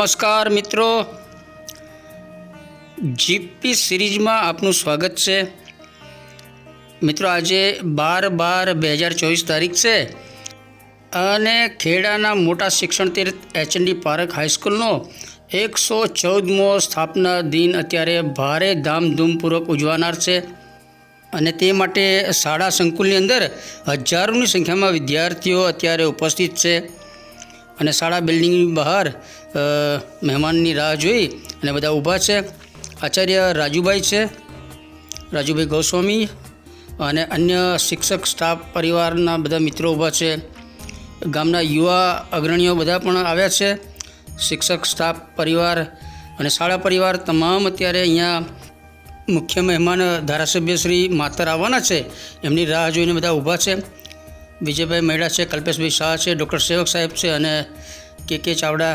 નમસ્કાર મિત્રો. જીપી સિરીઝમાં આપનું સ્વાગત છે. મિત્રો, આજે બાર બાર બે હજાર ચોવીસ તારીખ છે અને ખેડાના મોટા શિક્ષણ તીર્થ એચએનડી પાર્ક હાઈસ્કૂલનો એકસો ચૌદમો સ્થાપના દિન અત્યારે ભારે ધામધૂમપૂર્વક ઉજવાનાર છે અને તે માટે શાળા સંકુલની અંદર હજારોની સંખ્યામાં વિદ્યાર્થીઓ અત્યારે ઉપસ્થિત છે. અને શાળા બિલ્ડિંગની બહાર મહેમાનની રાહ જોઈ અને બધા ઊભા છે. આચાર્ય રાજુભાઈ છે, રાજુભાઈ ગોસ્વામી અને અન્ય શિક્ષક, સ્ટાફ, પરિવારના બધા મિત્રો ઊભા છે. ગામના યુવા અગ્રણીઓ બધા પણ આવ્યા છે. શિક્ષક, સ્ટાફ, પરિવાર અને શાળા પરિવાર તમામ અત્યારે અહીંયા મુખ્ય મહેમાન ધારાસભ્ય શ્રી માતર આવવાના છે. એમની રાહ જોઈને બધા ઊભા છે. વિજયભાઈ મહેડા છે, કલ્પેશભાઈ શાહ છે, ડૉક્ટર સેવક સાહેબ છે અને કે કે ચાવડા,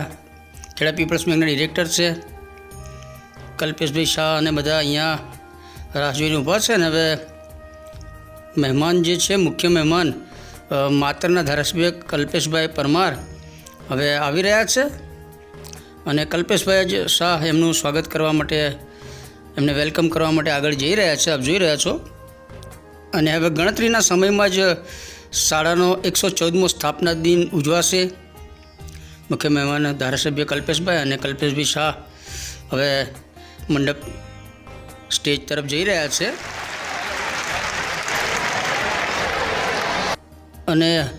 ખેડા પીપલ્સ બેંકના ડિરેક્ટર છે. કલ્પેશભાઈ શાહ અને બધા અહીંયા રાહ જોઈને ઊભા છે અને હવે મહેમાન જે છે, મુખ્ય મહેમાન માત્રના ધારાસભ્ય કલ્પેશભાઈ પરમાર હવે આવી રહ્યા છે. અને કલ્પેશભાઈ જ શાહ એમનું સ્વાગત કરવા માટે, એમને વેલકમ કરવા માટે આગળ જઈ રહ્યા છે, આપ જોઈ રહ્યા છો. અને હવે ગણતરીના સમયમાં જ શાળાનો એકસો ચૌદમો સ્થાપના દિન ઉજવાશે. મુખ્ય મહેમાન ધારાસભ્ય કલ્પેશભાઈ અને કલ્પેશભાઈ શાહ હવે મંડપ સ્ટેજ તરફ જઈ રહ્યા છે. અને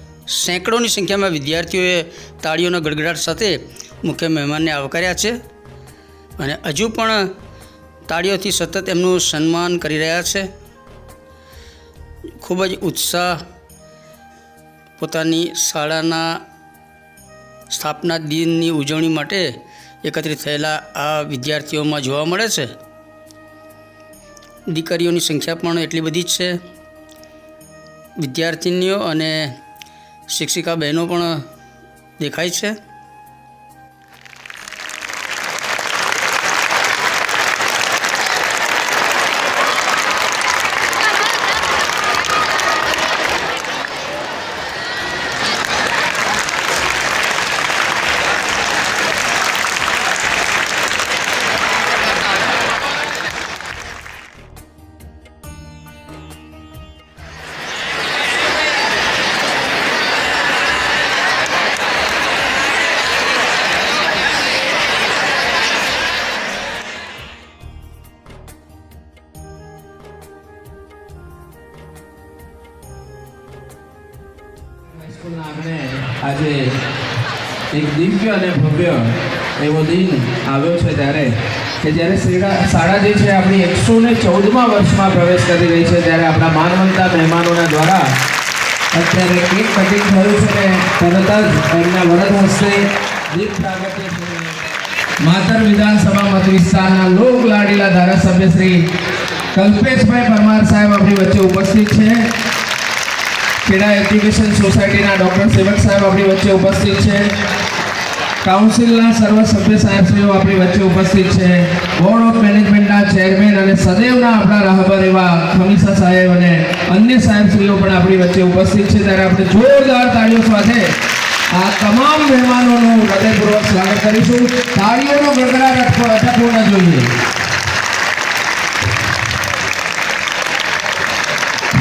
સેંકડોની સંખ્યામાં વિદ્યાર્થીઓએ તાળીઓના ગડગડાટ સાથે મુખ્ય મહેમાનને આવકાર્યા છે. અને હજુ પણ તાળીઓથી સતત એમનું સન્માન કરી રહ્યા છે. ખૂબ જ ઉત્સાહ પોતાની શાળાના સ્થાપના દિનની ઉજવણી માટે એકત્રિત થયેલા આ વિદ્યાર્થીઓમાં જોવા મળે છે. દીકરીઓની સંખ્યા પણ એટલી બધી જ છે. વિદ્યાર્થિનીઓ અને શિક્ષિકા બહેનો પણ દેખાય છે. કે જ્યારે શેડા- શાળા જે છે, આપણી એકસો ને ચૌદમા વર્ષમાં પ્રવેશ કરી રહી છે, ત્યારે આપણા માનવંતા મહેમાનોના દ્વારા અત્યારે કેક કટિંગ થયું છે ને, તરત જ એમના વરદ હસ્તે દીપ પ્રાગટ્ય. માતર વિધાનસભા મત વિસ્તારના લોક લાડીલા ધારાસભ્ય શ્રી કલ્પેશભાઈ પરમાર સાહેબ આપણી વચ્ચે ઉપસ્થિત છે. ખેડા એજ્યુકેશન સોસાયટીના ડૉક્ટર સેવક સાહેબ આપણી વચ્ચે ઉપસ્થિત છે. કાઉન્સિલના સર્વ સભ્ય સાહેબશ્રીઓ આપણી વચ્ચે ઉપસ્થિત છે. બોર્ડ ઓફ મેનેજમેન્ટના ચેરમેન અને સદૈવના આપણા રાહબર એવા ખમીસા સાહેબ અને અન્ય સાહેબશ્રીઓ પણ આપણી વચ્ચે ઉપસ્થિત છે. ત્યારે આપણે જોરદાર તાળીઓ સાથે આ તમામ મહેમાનોનું હૃદયપૂર્વક સ્વાગત કરીશું. તાળીઓનો ગગડાટ અટકો અટકવો ન જોઈએ.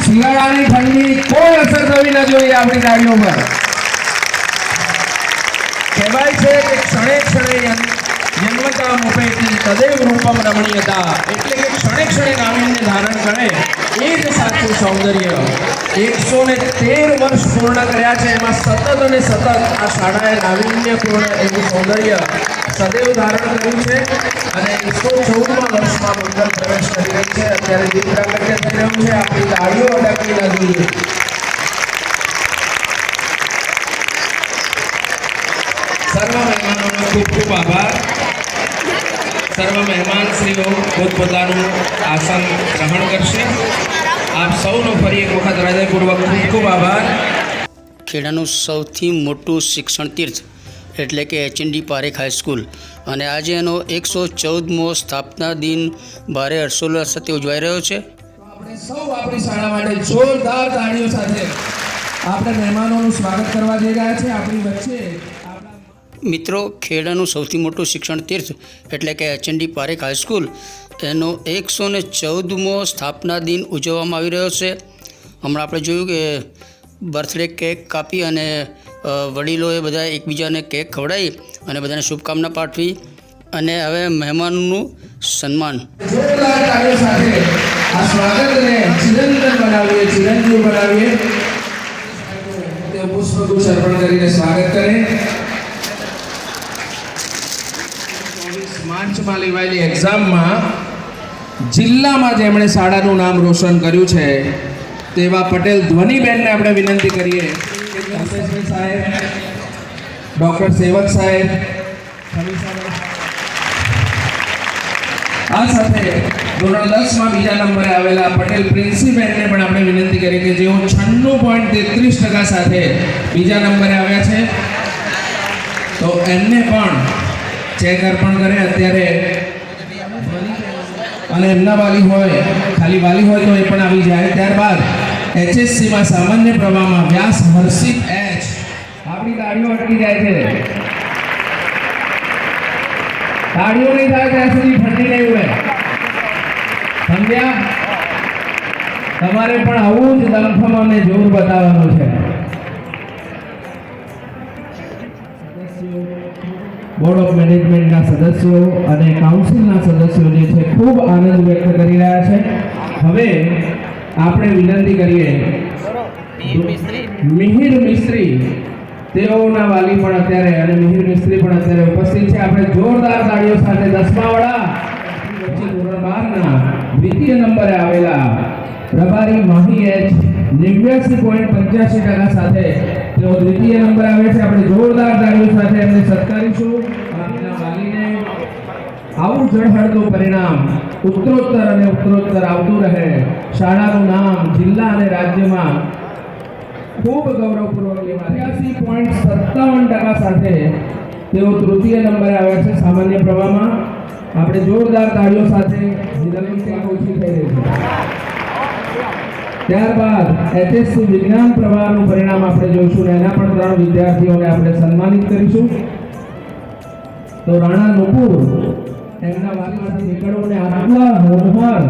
શિયાળાની ઠંડી કોઈ અસર થવી ન જોઈએ આપણી ગાડીઓ પર. કહેવાય છે કે ક્ષણે ક્ષણે જન્મતા મુપેતી તદેવ રૂપમ રમણીયતા એટલે કે ક્ષણે ક્ષણે નાવીન્ય ધારણ કરે, એ જ સાચું સૌંદર્ય. એકસો ને તેર વર્ષ પૂર્ણ કર્યા છે, એમાં સતત અને સતત આ શાળાએ નાવીન્યપૂર્ણ એવું સૌંદર્ય સદૈવ ધારણ કર્યું છે અને એકસો ચૌદમાં વર્ષમાં મંગલ પ્રવેશ કરી રહી છે. અત્યારે દીપ પ્રાગટ્ય થઈ રહ્યું છે. આપણી તાળીઓ અડકવી ન સર્વ મહેમાનોનો ખૂબ ખૂબ આભાર. સર્વ મહેમાનશ્રીઓ પોતપોતાનું આસન ગ્રહણ કરશે. આપ સૌનો ફરી એક વખત હૃદયપૂર્વક ખૂબ ખૂબ આભાર. ખેડાનું સૌથી મોટું શિક્ષણ તીર્થ એટલે કે એચએનડી પારેખ હાઈસ્કૂલ. અને આજે એનો એકસો ચૌદમો સ્થાપના દિન ભારે હર્ષોલ્લાસ સાથે ઉજવાઈ રહ્યો છે. આપણે સૌ આપણી શાળા માટે જોરદાર તાળીઓ સાથે આપણે મહેમાનોનું સ્વાગત કરવા જઈ રહ્યા છે. આપણી વચ્ચે મિત્રો, ખેડાનું સૌથી મોટું શિક્ષણ તીર્થ એટલે કે એચએનડી પારેખ હાઈસ્કૂલ એનો એકસો ને ચૌદમો સ્થાપના દિન ઉજવવામાં આવી રહ્યો છે. હમણાં આપણે જોયું કે બર્થડે કેક કાપી અને વડીલોએ બધા એકબીજાને કેક ખવડાવી અને બધાને શુભકામના પાઠવી અને હવે મહેમાનનું સન્માન. બનાવીએ કરીને માર્ચમાં લેવાયેલી એક્ઝામમાં જિલ્લામાં જેમણે શાળાનું નામ રોશન કર્યું છે, તેવા પટેલ ધ્વનિબેનને આપણે વિનંતી કરીએ કલ્પેશભાઈ સાહેબ, ડૉક્ટર સેવક સાહેબ. આ સાથે ધોરણ દસમાં બીજા નંબરે આવેલા પટેલ પ્રિન્સીબેનને પણ આપણે વિનંતી કરીએ કે જેઓ છન્નું પોઈન્ટ તેત્રીસ ટકા સાથે બીજા નંબરે આવ્યા છે. તો એમને પણ ચેક અર્પણ કરે, અત્યારે અને એમના વાલી હોય, ખાલી વાલી હોય તો એ પણ આવી જાય. ત્યારબાદ એચએસસીમાં સામાન્ય પ્રવાહમાં વ્યાસ હર્ષિત એચ. આપણી ગાડીઓ અટકી જાય છે. તાળીઓ નહીં થાય ત્યાં સુધી ઠંડી નહીં હોય. સમજ્યા? તમારે પણ આવું જ દમખમ અને જોર બતાવવાનું છે. બોર્ડ ઓફ મેનેજમેન્ટના સદસ્યો અને કાઉન્સિલના સદસ્યો જે છે, ખૂબ આનંદ વ્યક્ત કરી રહ્યા છે. હવે આપણે વિનંતી કરીએ. મિહિર મિસ્ત્રી, તેઓના વાલી પણ અત્યારે અને મિહિર મિસ્ત્રી પણ અત્યારે ઉપસ્થિત છે. આપણે જોરદાર તાળીઓ સાથે દસમા પછી ધોરણ બારના, દ્વિતીય નંબરે આવેલા પ્રભારી માહી એચ નેવ્યાસી પોઈન્ટ પંચ્યાસી ટકા સાથે તેઓ દ્વિતીય નંબર આવે છે. આપણે જોરદાર તાળીઓ સાથે એમને સત્કારીશું. આપણા વાલીને આવું જળહળતું પરિણામ ઉત્તરોત્તર અને ઉત્તરોત્તર આવતું રહે. શાળાનું નામ જિલ્લા અને રાજ્યમાં ખૂબ ગૌરવપૂર્વક અઠ્યાસી પોઈન્ટ સત્તાવન ટકા સાથે તેઓ તૃતીય નંબરે આવ્યા છે સામાન્ય પ્રવાહમાં. આપણે જોરદાર તાળીઓ સાથે ઓછી થઈ રહી છે. ત્યારબાદ એચએસસી વિજ્ઞાન પ્રવાહનું પરિણામ આપણે જોઈશું એના પણ ત્રણ વિદ્યાર્થીઓને આપણે સન્માનિત કરીશું. તો રાણા નુપુર, એમના વાલીમાંથી નીકળવું ને આટલા હોનહાર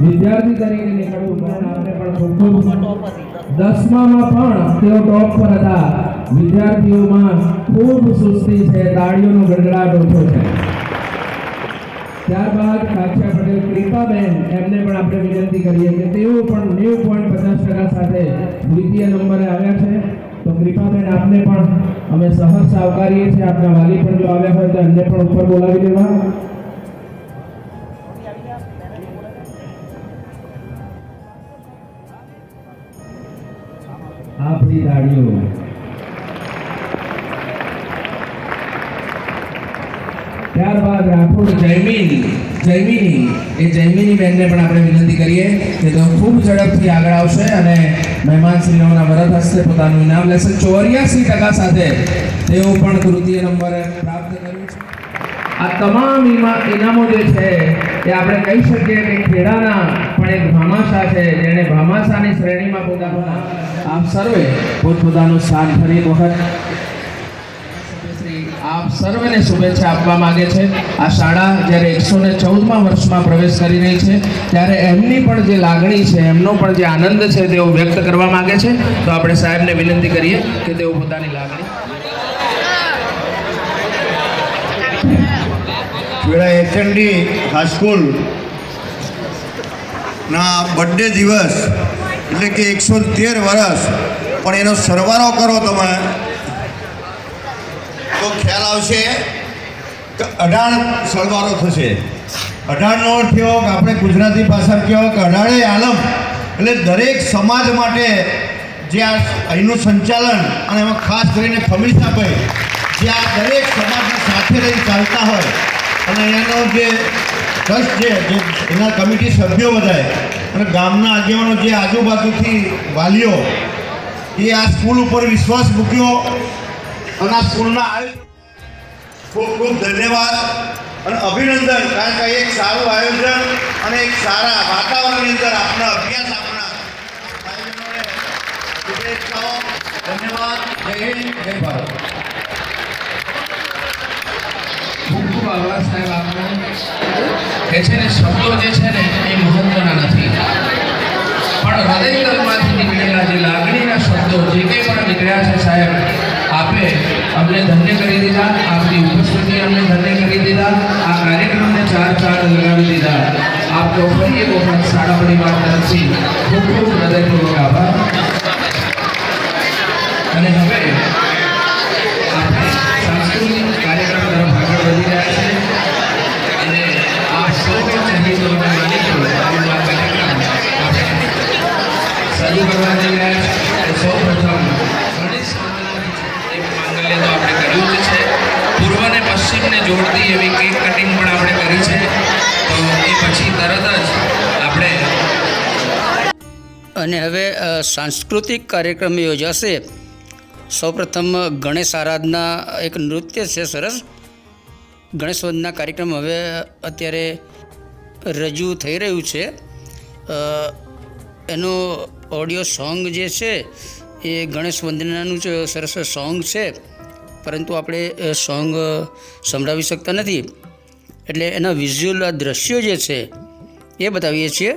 વિદ્યાર્થી તરીકે નીકળવું પણ આપણે પણ ખૂબ ખૂબ દસમામાં પણ તેઓ ટોપ પર હતા. વિદ્યાર્થીઓમાં ખૂબ સુસ્તી છે, તાળીઓનો ગડગડાટ ઓછો છે. ત્યારબાદ કાછિયા પટેલ કૃપાબેન એમને પણ આપણે વિનંતી કરીએ કે તેઓ પણ નેવું પોઈન્ટ પચાસ ટકા સાથે દ્વિતીય નંબરે આવ્યા છે. તો કૃપાબેન આપને પણ અમે સહર્ષ આવકારીએ છીએ. આપના વાલી પણ જો આવ્યા હોય તો એમને પણ ઉપર બોલાવી લેવા આપણી તાળીઓ ત્યારબાદ રાઠોડ જયમીન જયમીની એ જૈમિની બહેનને પણ આપણે વિનંતી કરીએ કે તેઓ ખૂબ ઝડપથી આગળ આવશે અને મહેમાનશ્રીઓના વરદ હસ્તે પોતાનું ઇનામ લેશે. ચોર્યાસી ટકા સાથે તેઓ પણ તૃતીય નંબર પ્રાપ્ત કર્યું છે. આ તમામ ઇનામો જે છે એ આપણે કહી શકીએ કે ખેડાના પણ એક ભામાશા છે જેણે ભામાશાની શ્રેણીમાં પોતાનું આપ સર્વે પોતપોતાનું સ્થાન ફરી વખત સર્વને શુભેચ્છા આપવા માગે છે. આ શાળા જ્યારે એકસો ને ચૌદમાં વર્ષમાં પ્રવેશ કરી રહી છે, ત્યારે એમની પણ જે લાગણી છે, એમનો પણ જે આનંદ છે તેઓ વ્યક્ત કરવા માગે છે. તો આપણે સાહેબને વિનંતી કરીએ કે તેઓ પોતાની લાગણી એચએનડી હાઈસ્કૂલ ના બર્થડે દિવસ, એટલે કે એકસો તેર વર્ષ, પણ એનો સરવાળો કરો તમે. તો ખ્યાલ આવશે. કે, અઢાર સરવાળો થશે. અઢારનો અર્થ એવો કે આપણે ગુજરાતી ભાષા કહેવો કે અઢારે આલમ. એટલે દરેક સમાજ માટે જે આ અહીંનું સંચાલન અને એમાં ખાસ કરીને ખમીસાભાઈ જે આ દરેક સમાજને સાથે રહી ચાલતા હોય, અને એનો જે ટ્રસ્ટ છે, જે એના કમિટી સભ્યો બધાય, અને ગામના આગેવાનો જે આજુબાજુથી વાલીઓ, એ આ સ્કૂલ ઉપર વિશ્વાસ મૂક્યો. અને આ સ્કૂલના ખૂબ ખૂબ ધન્યવાદ અને અભિનંદન. કારણ કે એક સારું આયોજન અને એક સારા વાતાવરણની અંદર આપણા અભ્યાસ આપણા શુભેચ્છાઓ. ધન્યવાદ. જય હિન્દ, જય ભારત. અવાજ સાહેબ આપનો. કે છે ને, શબ્દો જે છે ને, એ મહત્વના નથી. પણ હૃદયતલમાંથી નીકળેલા જે લાગણીના શબ્દો, જે કંઈ પણ નીકળ્યા છે સાહેબ આપે, અમને ધન્ય કરી દીધા. આપની ઉપસ્થિતિ અમને ધન્ય કરી દીધા. આ કાર્યક્રમને ચાર ચાર લગાવી દીધા. આપનો ફરી એક વખત શાળા પરિવાર તરફથી ખૂબ ખૂબ હૃદયપૂર્વક આભાર. અને હવે અને હવે સાંસ્કૃતિક કાર્યક્રમ યોજાશે. સૌપ્રથમ, ગણેશ આરાધના એક નૃત્ય છે સરસ. ગણેશ વંદના કાર્યક્રમ હવે અત્યારે રજૂ થઈ રહ્યું છે. એનો ઓડિયો સોંગ જે છે, એ ગણેશ વંદનાનું જ સરસ સોંગ છે. પરંતુ આપણે સોંગ સંભળાવી શકતા નથી. એટલે એના વિઝ્યુઅલ દ્રશ્યો જે છે, એ બતાવીએ છીએ.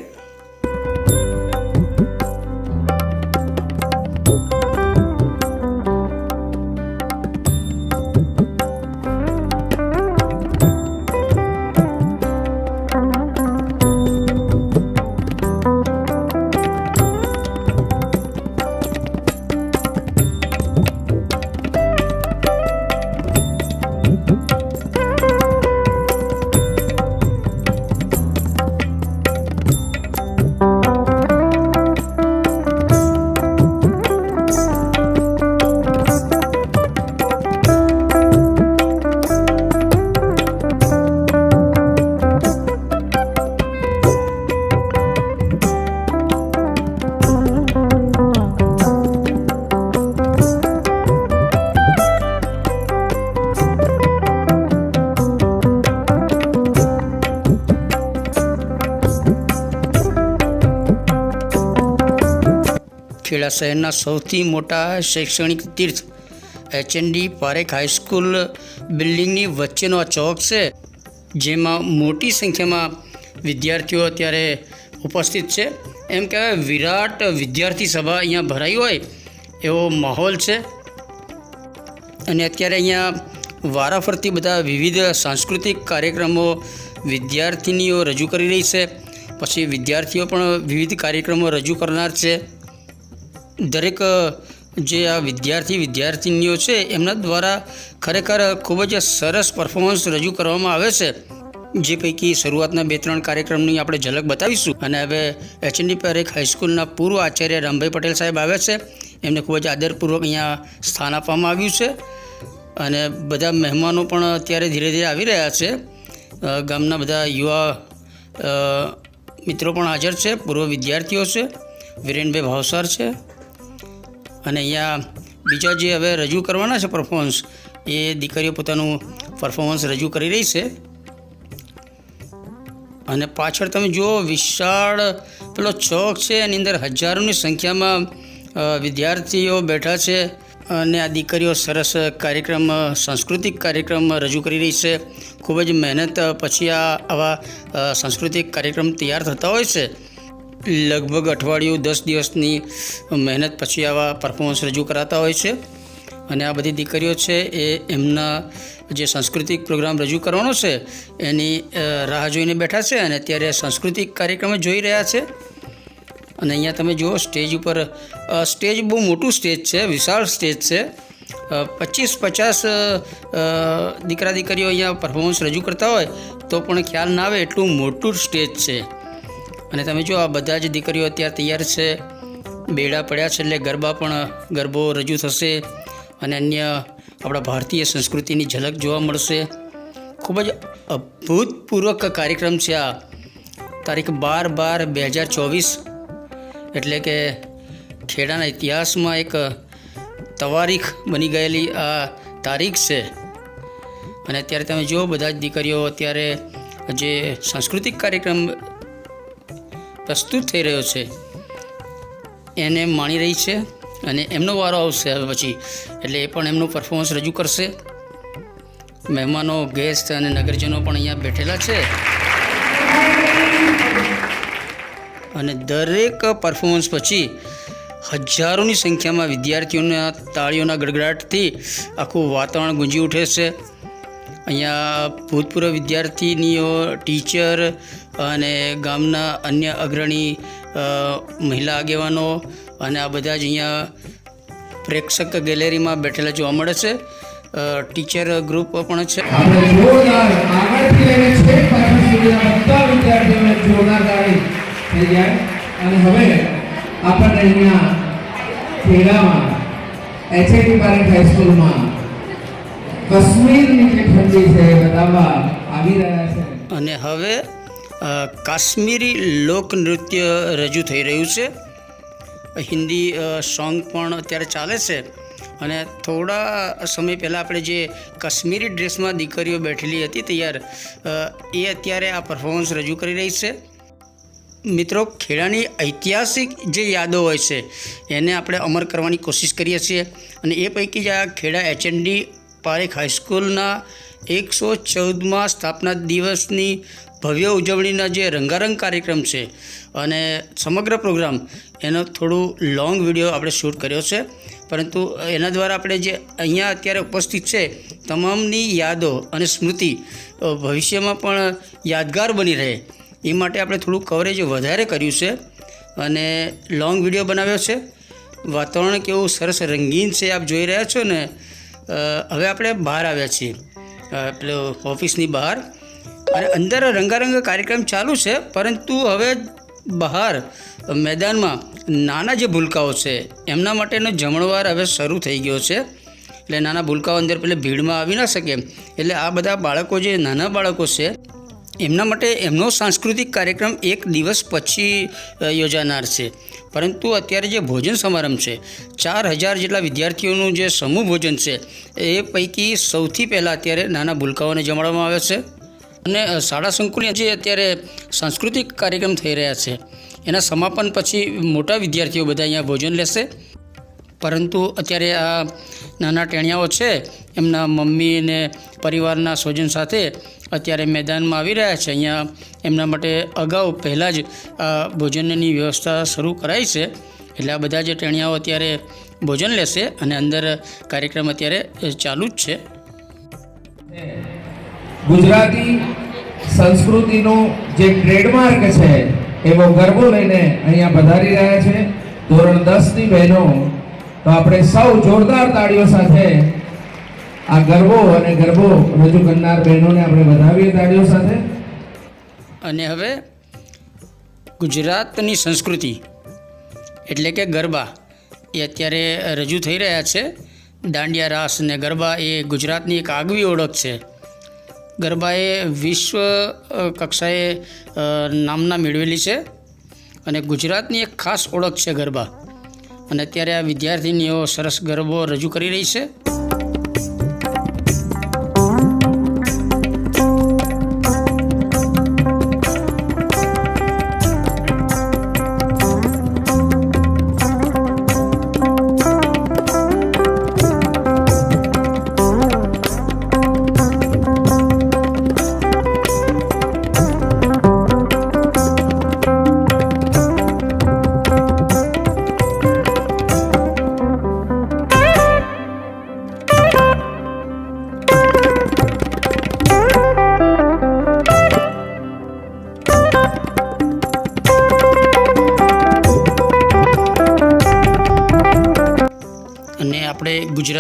ખેડા શહેરના સૌથી મોટા શૈક્ષણિક તીર્થ એચએનડી પારેખ હાઈસ્કૂલ બિલ્ડિંગની વચ્ચેનો આ ચોક છે, જેમાં મોટી સંખ્યામાં વિદ્યાર્થીઓ અત્યારે ઉપસ્થિત છે. એમ કહેવાય વિરાટ વિદ્યાર્થી સભા અહીંયા ભરાઈ હોય એવો માહોલ છે. અને અત્યારે અહીંયા વારાફરતી બધા વિવિધ સાંસ્કૃતિક કાર્યક્રમો વિદ્યાર્થિનીઓ રજૂ કરી રહી છે. પછી વિદ્યાર્થીઓ પણ વિવિધ કાર્યક્રમો રજૂ કરનાર છે. દરેક જે આ વિદ્યાર્થી, વિદ્યાર્થિનીઓ છે, એમના દ્વારા ખરેખર ખૂબ જ સરસ પરફોર્મન્સ રજૂ કરવામાં આવે છે. જે પૈકી શરૂઆતના બે ત્રણ કાર્યક્રમની આપણે ઝલક બતાવીશું. અને હવે એચએનડી પારેખ હાઈસ્કૂલના પૂર્વ આચાર્ય રામભાઈ પટેલ સાહેબ આવે છે. એમને ખૂબ જ આદરપૂર્વક અહીંયા સ્થાન આપવામાં આવ્યું છે. અને બધા મહેમાનો પણ અત્યારે ધીરે ધીરે આવી રહ્યા છે. ગામના બધા યુવા મિત્રો પણ હાજર છે. પૂર્વ વિદ્યાર્થીઓ છે. વિરેનભાઈ ભાવસાર છે. અને અહીંયા બીજા જે હવે રજૂ કરવાના છે પરફોર્મન્સ એ દીકરીઓ પોતાનું પરફોર્મન્સ રજૂ કરી રહી છે. અને પાછળ તમે જુઓ વિશાળ પેલો ચોક છે, એની અંદર હજારોની સંખ્યામાં વિદ્યાર્થીઓ બેઠા છે અને આ દીકરીઓ સરસ કાર્યક્રમ, સાંસ્કૃતિક કાર્યક્રમ રજૂ કરી રહી છે. ખૂબ જ મહેનત પછી આ આવા સાંસ્કૃતિક કાર્યક્રમ તૈયાર થતા હોય છે. લગભગ અઠવાડિયું દસ દિવસની મહેનત પછી આવા પરફોર્મન્સ રજૂ કરાતા હોય છે. અને આ બધી દીકરીઓ છે એ એમના જે સાંસ્કૃતિક પ્રોગ્રામ રજૂ કરવાનો છે, એની રાહ જોઈને બેઠા છે અને અત્યારે સાંસ્કૃતિક કાર્યક્રમ જોઈ રહ્યા છે. અને અહીંયા તમે જુઓ, સ્ટેજ ઉપર સ્ટેજ બહુ મોટું સ્ટેજ છે, વિશાળ સ્ટેજ છે. પચીસ પચાસ દીકરા દીકરીઓ અહીંયા પરફોર્મન્સ રજૂ કરતા હોય તો પણ ખ્યાલ ના આવે એટલું મોટું સ્ટેજ છે. અને તમે જો આ બધા જ દીકરીઓ અત્યારે તૈયાર છે, બેડા પડ્યા છે એટલે ગરબા પણ, ગરબો રજૂ થશે અને અન્ય આપણા ભારતીય સંસ્કૃતિની ઝલક જોવા મળશે. ખૂબ જ અભૂતપૂર્વક કાર્યક્રમ છે આ. તારીખ બાર બાર બે હજાર ચોવીસ. એટલે કે ખેડાના ઇતિહાસમાં એક તવારીખ બની ગયેલી આ તારીખ છે. અને અત્યારે તમે જુઓ બધા જ દીકરીઓ અત્યારે જે સાંસ્કૃતિક કાર્યક્રમ પ્રસ્તુત થઈ રહ્યો છે. એને માણી રહી છે અને એમનો વારો આવશે હવે પછી. એટલે એ પણ એમનું પરફોર્મન્સ રજૂ કરશે. મહેમાનો ગેસ્ટ અને નગરજનો પણ અહીંયા બેઠેલા છે. અને દરેક પરફોર્મન્સ પછી હજારોની સંખ્યામાં વિદ્યાર્થીઓના તાળીઓના ગડગડાટથી આખું વાતાવરણ ગુંજી ઉઠે છે. અહીંયા ભૂતપૂર્વ વિદ્યાર્થીનીઓ ટીચર અને ગામના અન્ય અગ્રણી મહિલા આગેવાનો અને આ બધા જ અહીંયા પ્રેક્ષક ગેલેરીમાં બેઠેલા જોવા મળે છે. ટીચર ગ્રુપ પણ છે. અને હવે આપણને અહીંયા ખેડામાં એચએટી પારેખ હાઈસ્કૂલમાં કાશ્મીરની જે ઠંડી છે બતાવવા આવી રહ્યા છે. અને હવે કાશ્મીરી લોકનૃત્ય રજૂ થઈ રહ્યું છે. હિન્દી સોંગ પણ અત્યારે ચાલે છે. અને થોડા સમય પહેલાં આપણે જે કાશ્મીરી ડ્રેસમાં દીકરીઓ બેઠેલી હતી તૈયાર એ અત્યારે આ પરફોર્મન્સ રજૂ કરી રહી છે. મિત્રો, ખેડાની ઐતિહાસિક જે યાદો હોય છે, એને આપણે અમર કરવાની કોશિશ કરીએ છીએ. અને એ પૈકી જ આ ખેડા એચએનડી પારેખ હાઈસ્કૂલના એકસો ચૌદમાં સ્થાપના દિવસની ભવ્ય ઉજવણીના જે રંગારંગ કાર્યક્રમ છે અને સમગ્ર પ્રોગ્રામ, એનો થોડું લોંગ વીડિયો આપણે શૂટ કર્યો છે. પરંતુ એના દ્વારા આપણે જે અહીંયા અત્યારે ઉપસ્થિત છે, તમામની યાદો અને સ્મૃતિ ભવિષ્યમાં પણ યાદગાર બની રહે. એ માટે આપણે થોડું કવરેજ વધારે કર્યું છે અને લોંગ વીડિયો બનાવ્યો છે. વાતાવરણ કેવું સરસ રંગીન છે, આપ જોઈ રહ્યા છો ને. હવે આપણે બહાર આવ્યા છીએ. પેલો ઓફિસની બહાર. અને અંદર રંગારંગ કાર્યક્રમ ચાલુ છે, પરંતુ હવે બહાર મેદાનમાં નાના જે ભૂલકાઓ છે, એમના માટેનો જમણવાર હવે શરૂ થઈ ગયો છે. એટલે નાના ભૂલકાઓ અંદર પેલે ભીડમાં આવી ના શકે. એટલે આ બધા બાળકો જે, નાના બાળકો છે, એમના માટે એમનો સાંસ્કૃતિક કાર્યક્રમ એક દિવસ પછી યોજાનાર છે. પરંતુ અત્યારે જે ભોજન સમારંભ છે, ચાર હજાર જેટલા વિદ્યાર્થીઓનું જે સમૂહ ભોજન છે, એ પૈકી સૌથી પહેલાં અત્યારે નાના ભૂલકાઓને જમાડવામાં આવે છે. અને શાળા સંકુલની જે અત્યારે સાંસ્કૃતિક કાર્યક્રમ થઈ રહ્યા છે, એના સમાપન પછી મોટા વિદ્યાર્થીઓ બધા અહીંયા ભોજન લેશે. પરંતુ અત્યારે આ નાના ટેણિયાઓ છે, એમના મમ્મી અને પરિવારના સ્વજન સાથે અત્યારે મેદાનમાં આવી રહ્યા છે. અહીંયા એમના માટે અગાઉ પહેલાં જ આ ભોજનની વ્યવસ્થા શરૂ કરાઈ છે. એટલે આ બધા જે ટેણિયાઓ અત્યારે ભોજન લેશે અને અંદર કાર્યક્રમ અત્યારે ચાલુ જ છે. ગુજરાતી સંસ્કૃતિનો જે ટ્રેડમાર્ક છે, એવો ગરબો લઈને અહીંયા પધારી રહ્યા છે. ધોરણ દસની બહેનો, તો આપણે સૌ જોરદાર તાળીઓ સાથે આ ગરબો અને ગરબો રજૂ કરનાર બહેનોને આપણે વધાવીએ તાળીઓ સાથે. અને હવે ગુજરાતની સંસ્કૃતિ, એટલે કે ગરબા, એ અત્યારે રજૂ થઈ રહ્યા છે. દાંડિયા રાસ અને ગરબા એ ગુજરાતની એક આગવી ઓળખ છે. ગરબાએ વિશ્વ કક્ષાએ નામના મેળવેલી છે અને ગુજરાતની એક ખાસ ઓળખ છે ગરબા. અને અત્યારે આ વિદ્યાર્થીનીઓ સરસ ગરબો રજૂ કરી રહી છે.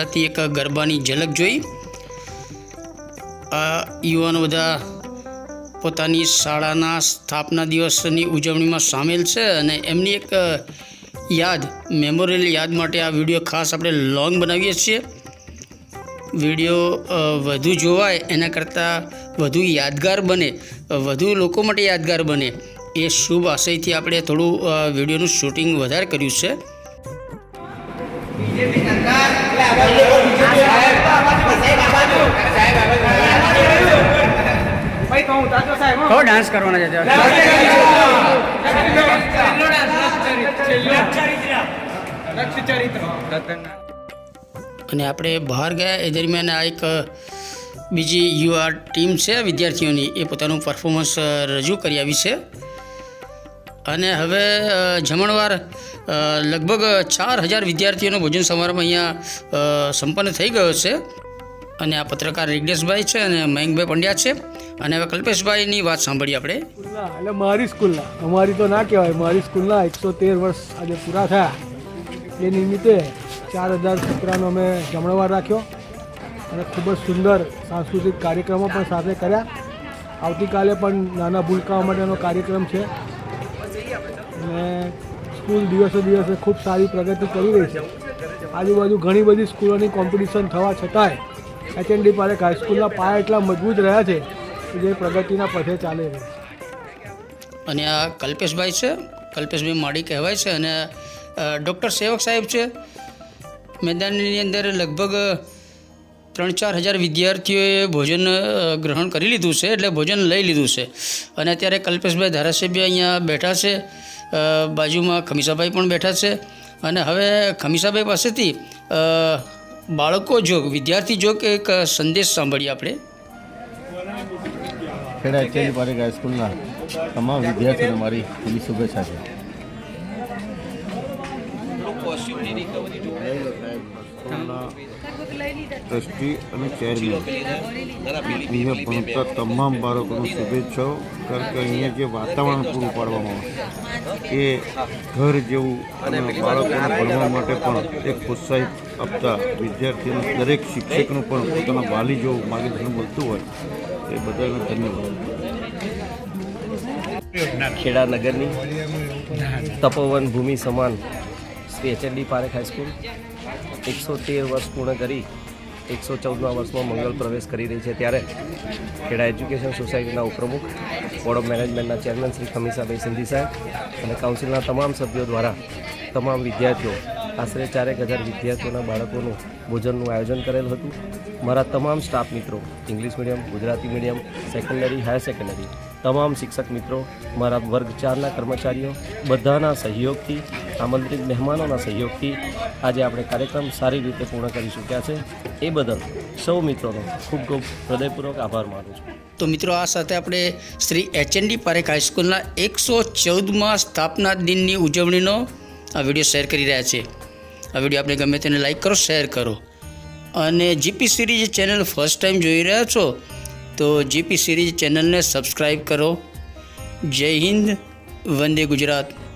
ગુજરાતી એક ગરબાની ઝલક જોઈ. આ યુવાનો બધા પોતાની શાળાના સ્થાપના દિવસની ઉજવણીમાં સામેલ છે અને એમની એક યાદ, મેમોરિયલ યાદ માટે આ વીડિયો ખાસ આપણે લોંગ બનાવીએ છીએ. વીડિયો વધુ જોવાય, એના કરતાં વધુ યાદગાર બને, વધુ લોકો માટે યાદગાર બને, એ શુભ આશયથી આપણે થોડું વિડીયોનું શૂટિંગ વધારે કર્યું છે. કયો ડાન્સ કરવાના છે અને આપણે બહાર ગયા, એ દરમિયાન આ એક બીજી યુવા ટીમ છે વિદ્યાર્થીઓની, એ પોતાનું પરફોર્મન્સ રજૂ કરી આવી છે. અને હવે જમણવાર લગભગ ચાર હજાર વિદ્યાર્થીઓનો ભોજન સમારંભ અહીંયા સંપન્ન થઈ ગયો છે. અને આ પત્રકાર રિગ્નેશભાઈ છે અને મયંકભાઈ પંડ્યા છે. અને હવે કલ્પેશભાઈની વાત સાંભળીએ આપણે. એટલે મારી સ્કૂલના. અમારી તો ના કહેવાય, મારી સ્કૂલના એકસો તેર વર્ષ આજે પૂરા થયા. એ નિમિત્તે ચાર હજાર છોકરાનો અમે જમણવાર રાખ્યો. અને ખૂબ જ સુંદર સાંસ્કૃતિક કાર્યક્રમો પણ સાથે કર્યા. આવતીકાલે પણ નાના ભૂલકાઓ માટેનો કાર્યક્રમ છે. અને સ્કૂલ દિવસે દિવસે ખૂબ સારી પ્રગતિ કરી રહી છે. આજુબાજુ ઘણી બધી સ્કૂલોની કોમ્પિટિશન થવા છતાંય એચએનડી પારેખ હાઈસ્કૂલના પાયા એટલા મજબૂત રહ્યા છે કે જે પ્રગતિના પથે ચાલે છે. અને આ કલ્પેશભાઈ છે, કલ્પેશભાઈ માડી કહેવાય છે અને ડૉક્ટર સેવક સાહેબ છે. મેદાનની અંદર લગભગ ત્રણ ચાર હજાર વિદ્યાર્થીઓએ ભોજન ગ્રહણ કરી લીધું છે, એટલે ભોજન લઈ લીધું છે. અને અત્યારે કલ્પેશભાઈ ધારાસભ્ય અહીંયા બેઠા છે. બાજુમાં ખમીસાભાઈ પણ બેઠા છે. અને હવે ખમીસાભાઈ પાસેથી બાળકો જોગ વિદ્યાર્થી જોગ એક સંદેશ સાંભળીએ આપણે. ખેડા એચએલી પારેખ હાઈસ્કૂલના તમામ વિદ્યાર્થીઓને મારી ખુલ્લી શુભેચ્છા છે. ટ્રસ્ટી અને ચેરમેન. અહીંયા ભણતા તમામ બાળકોને શુભેચ્છાઓ, કારણ કે અહીંયા જે વાતાવરણ પૂરું પાડવામાં આવે, એ ઘર જેવું અને બાળકોને ભણવા માટે પણ એક પ્રોત્સાહિત આપતા વિદ્યાર્થીઓને દરેક શિક્ષકનું પણ પોતાના વાલી જેવું માર્ગદર્શન મળતું હોય એ બધાને ધન્યવાદ. ખેડા નગરની તપોવન ભૂમિ સમાન શ્રી એચએનડી પારેખ હાઈસ્કૂલ, એકસો તેર વર્ષ પૂર્ણ કરી એકસો ચૌદમા વર્ષમાં મંગળ પ્રવેશ કરી રહી છે ત્યારે ખેડા એજ્યુકેશન સોસાયટીના ઉપપ્રમુખ, બોર્ડ ઓફ મેનેજમેન્ટના ચેરમેન શ્રી ખમીસાભાઈ સિંધી સાહેબ અને કાઉન્સિલના તમામ સભ્યો દ્વારા તમામ વિદ્યાર્થીઓ, આશરે ચારેક હજાર વિદ્યાર્થીઓના બાળકોનું ભોજનનું આયોજન કરેલ હતું. મારા તમામ સ્ટાફ મિત્રો, English medium, Gujarati medium secondary higher secondary તમામ શિક્ષક મિત્રો, મારા વર્ગ ચારના કર્મચારીઓ, બધાના સહયોગથી આમંત્રિત મહેમાનોના સહયોગથી આજે આપણે કાર્યક્રમ સારી રીતે પૂર્ણ કરી ચૂક્યા છે. એ બદલ સૌ મિત્રોનો ખૂબ ખૂબ હૃદયપૂર્વક આભાર માનું છું. તો મિત્રો, આ સાથે આપણે શ્રી એચએનડી પારેખ હાઈસ્કૂલના એકસો ચૌદમાં સ્થાપના દિનની ઉજવણીનો આ વીડિયો શેર કરી રહ્યા છે. આ વીડિયો આપણે ગમે તેને લાઈક કરો, શેર કરો. અને GP series channel first time જોઈ રહ્યા છો, તો જીપી સિરીઝ ચેનલને સબસ્ક્રાઈબ કરો. જય હિન્દ, વંદે ગુજરાત.